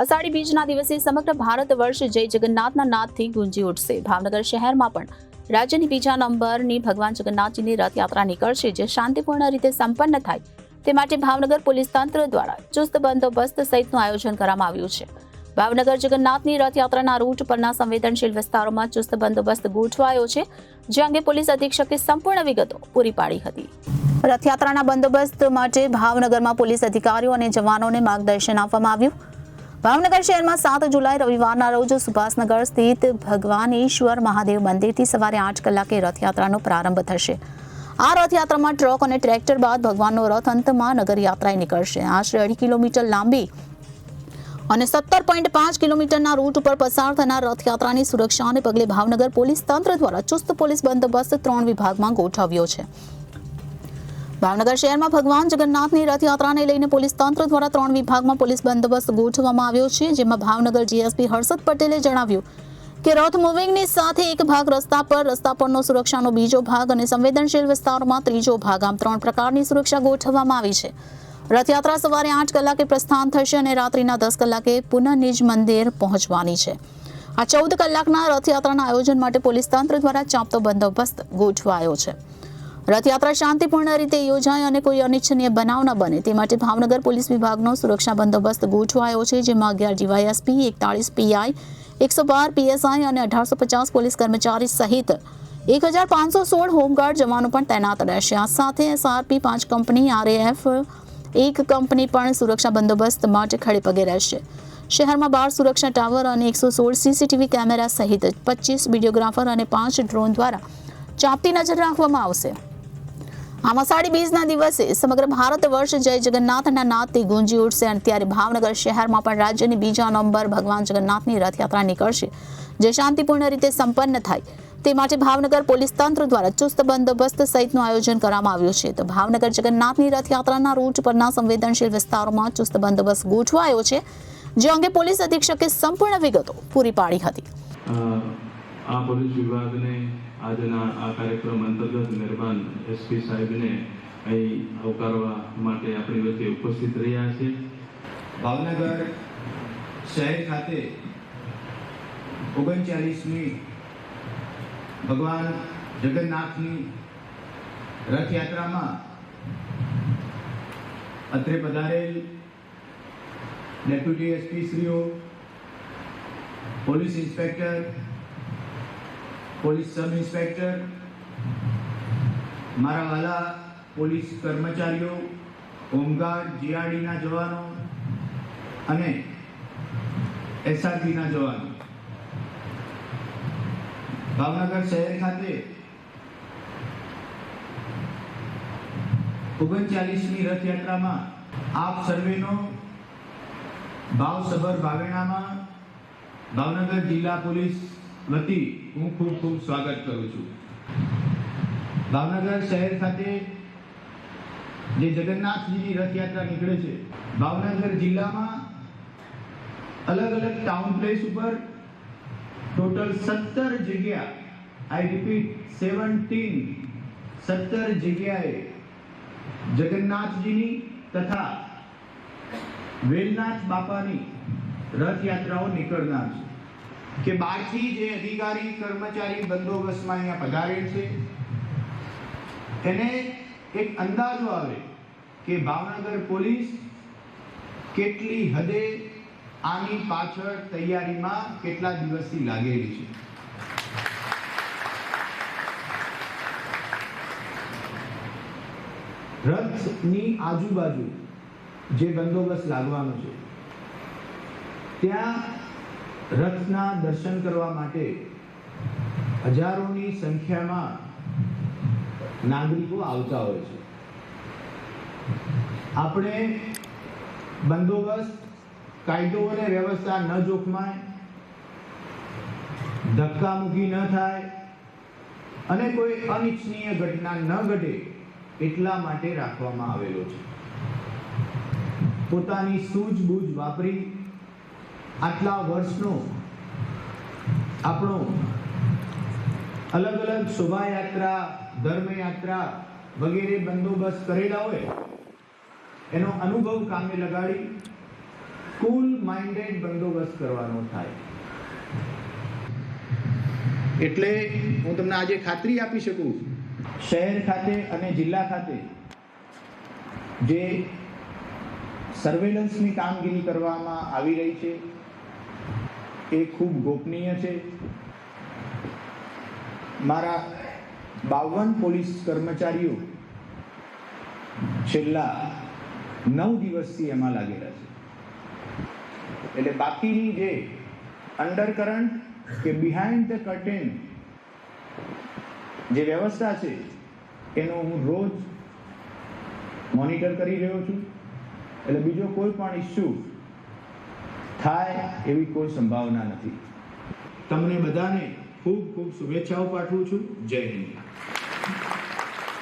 અષાઢી બીજના દિવસે સમગ્ર ભારત વર્ષ જય જગન્નાથના નાદથી ગુંજી ઉઠશે. ભાવનગર શહેરમાં પણ રાજ્યની બીજા નંબરની ભગવાન જગન્નાથજીની રથયાત્રા નીકળશે, જે શાંતિપૂર્ણ રીતે સંપન્ન થાય. તે માટે ભાવનગર પોલીસ તંત્ર દ્વારા ચુસ્ત બંદોબસ્ત સહિતનું આયોજન કરવામાં આવ્યું છે. ભાવનગર જગન્નાથની રથયાત્રાના રૂટ પરના સંવેદનશીલ વિસ્તારોમાં ચુસ્ત બંદોબસ્ત ગોઠવાયો છે, જે અંગે પોલીસ અધિક્ષકે સંપૂર્ણ વિગતો પૂરી પાડી હતી. રથયાત્રાના બંદોબસ્ત માટે ભાવનગરમાં પોલીસ અધિકારીઓ અને જવાનોને માર્ગદર્શન આપવામાં આવ્યું. ભાવનગર શહેરમાં સાત જુલાઈ રવિવારના રોજ સુભાષનગર સ્થિત ભગવાનેશ્વર મહાદેવ મંદિરથી સવારે આઠ કલાકે રથયાત્રાનો પ્રારંભ થશે. આ રથયાત્રામાં ટ્રક અને ટ્રેક્ટર બાદ ભગવાનનો રથ અંતમાં નગરયાત્રાએ નીકળશે. આશરે અઢી કિલોમીટર લાંબી અને સત્તર પોઈન્ટ પાંચ કિલોમીટરના રૂટ ઉપર પસાર થનાર રથયાત્રાની સુરક્ષાને પગલે ભાવનગર પોલીસ તંત્ર દ્વારા ચુસ્ત પોલીસ બંદોબસ્ત ત્રણ વિભાગમાં ગોઠવ્યો છે. ભાવનગર શહેરમાં ભગવાન જગન્નાથની રથયાત્રાને લઈને પોલીસ તંત્ર દ્વારા ત્રણ વિભાગમાં પોલીસ બંદોબસ્ત ગોઠવવામાં આવ્યો છે, જેમાં ભાવનગર જીએસપી હર્ષદ પટેલે જણાવ્યું કે રથ મૂવિંગની સાથે એક ભાગ રસ્તા પર, રસ્તા પરનો સુરક્ષાનો બીજો ભાગ અને સંવેદનશીલ વિસ્તારોમાં ત્રીજો ભાગ, આમ ત્રણ પ્રકારની સુરક્ષા ગોઠવવામાં આવી છે. રથયાત્રા સવારે આઠ કલાકે પ્રસ્થાન થશે અને રાત્રિના દસ કલાકે પુનઃ નિજ મંદિર પહોંચવાની છે. આ ચૌદ કલાકના રથયાત્રાના આયોજન માટે પોલીસ તંત્ર દ્વારા ચાંપતો બંદોબસ્ત ગોઠવાયો છે. રથયાત્રા શાંતિપૂર્ણ રીતે યોજાય અને કોઈ અનિચ્છનીય બનાવ ન બને. તે માટે ભાવનગર પોલીસ વિભાગનો સુરક્ષા બંદોબસ્ત ગોઠવાયો છે, જેમાં અગિયાર ડીવાયએસપી એકતાળીસ પીઆઈ એકસો બાર પીએસઆઈ અને અઢારસો પચાસ પોલીસ કર્મચારી સહિત એક હજાર પાંચસો સોળ હોમગાર્ડ જવાનો પણ તૈનાત રહેશે. આ સાથે એસઆરપી પાંચ કંપની, આરએએફ એક કંપની પણ સુરક્ષા બંદોબસ્ત માટે ખડે પગે રહેશે. શહેરમાં બાર સુરક્ષા ટાવર અને એકસો સોળ સીસીટીવી કેમેરા સહિત પચીસ વિડીયોગ્રાફર અને પાંચ ડ્રોન દ્વારા ચાપતી નજર રાખવામાં આવશે. આમ અષાઢી બીજના દિવસે સમગ્ર ભારત વર્ષ જય જગન્નાથના નાદથી ગુંજી ઉઠશે અને ત્યારે ભાવનગર શહેરમાં પણ રાજ્યની બીજા નવેમ્બર ભગવાન જગન્નાથની રથયાત્રા નીકળશે. જે શાંતિપૂર્ણ રીતે સંપન્ન થાય તે માટે ભાવનગર પોલીસ તંત્ર દ્વારા ચુસ્ત બંદોબસ્ત સહિતનું આયોજન કરવામાં આવ્યું છે. તો ભાવનગર જગન્નાથની રથયાત્રાના રૂટ પરના સંવેદનશીલ વિસ્તારોમાં ચુસ્ત બંદોબસ્ત ગોઠવાયો છે, જે અંગે પોલીસ અધિક્ષકે સંપૂર્ણ વિગતો પૂરી પાડી હતી. આ પોલીસ વિભાગને આજના આ કાર્યક્રમ અંતર્ગત મહેરબાન એસપી સાહેબને અહીં આવકારવા માટે આપણી વચ્ચે ઉપસ્થિત રહ્યા છે. ભાવનગર શહેર ખાતે ઓગણચાલીસમી ભગવાન જગન્નાથની રથયાત્રામાં અત્રે પધારેલ deputy SP શ્રીઓ, police inspector police sub inspector, મારા વાલા પોલીસ કર્મચારીઓ, હોમગાર્ડ, જીઆરડીના જવાનો અને એસઆરપીના જવાનો. ભાવનગર શહેર ખાતે ઓગણચાલીસમી રથયાત્રામાં આપ સર્વેનો ભાવસભર ભાવેણામાં ભાવનગર જિલ્લા પોલીસ વતી હું ખૂબ ખૂબ સ્વાગત કરું છું. ભાવનગર શહેર ખાતે જે જગન્નાથજીની રથયાત્રા નીકળે છે, ભાવનગર જિલ્લામાં અલગ અલગ ટાઉન પ્લેસ ઉપર ટોટલ સત્તર જગ્યા આઈ રિપીટ સેવન્ટીન સત્તર જગ્યાએ જગન્નાથજીની તથા વેલનાથ બાપાની રથયાત્રાઓ નીકળનાર છે. કે બહારથી જે અધિકારી, કર્મચારી બંદોબસ્તમાં અહીંયા પધારેલ છે, તેને એક અંદાજો આવે કે ભાવનગર પોલીસ કેટલી હદે આની પાછળ તૈયારીમાં કેટલા દિવસથી લાગેલી છે. રથની આજુબાજુ જે બંદોબસ્ત લાગવાનો છે, ત્યાં રથના દર્શન કરવા માટે હજારોની સંખ્યામાં નાગરિકો આવતા હોય છે. આપણે બંદોબસ્ત, કાયદો અને વ્યવસ્થા ન જોખમાય ધક્કામુક્કી ન થાય અને કોઈ અનિચ્છનીય ઘટના ન ઘટે એટલા માટે રાખવામાં આવેલો છે. પોતાની સૂઝબૂઝ વાપરી આટલા વર્ષનો આપણો અલગ અલગ શોભાયાત્રા, ધર્મયાત્રા વગેરે બંદોબસ્ત કરેલા હોય, એનો અનુભવ કામે લગાડી કુલ માઇન્ડેડ બંદોબસ્ત કરવાનો થાય. એટલે હું તમને આજે ખાતરી આપી શકું શહેર ખાતે અને જિલ્લા ખાતે જે સર્વેલન્સની કામગીરી કરવામાં આવી રહી છે એ ખૂબ ગોપનીય છે. મારા બાવન પોલીસ કર્મચારીઓ છેલ્લા નવ દિવસથી એમાં લાગેલા છે. એટલે બાકીની જે અંડરકરન્ટ કે બિહાઇન્ડ ધ કર્ટેન જે વ્યવસ્થા છે, એનો હું રોજ મોનિટર કરી રહ્યો છું. એટલે બીજો કોઈ પણ ઇસ્યુ થાય એવી કોઈ સંભાવના નથી. તમને બધાને ખૂબ ખૂબ શુભેચ્છાઓ પાઠવું છું. જય હિન્દ.